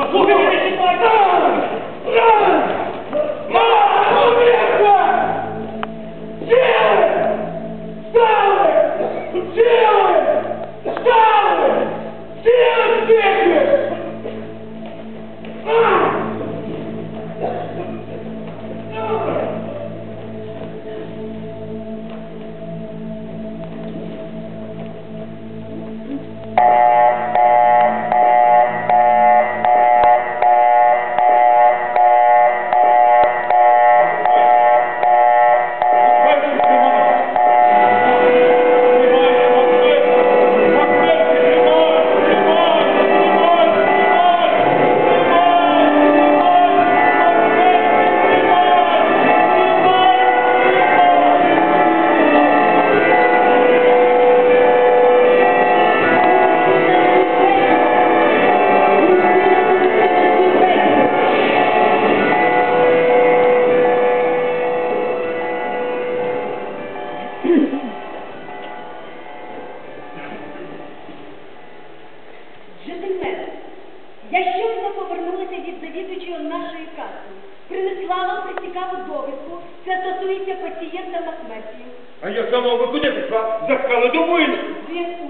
Run! Run! Джентльмени, я щойно повернулася від завідувача нашої каси. Принесла вам прицікаву довідку. Це стосується пацієнта Макметію. А я сама ви куди пішла? Заскали до вини. Він у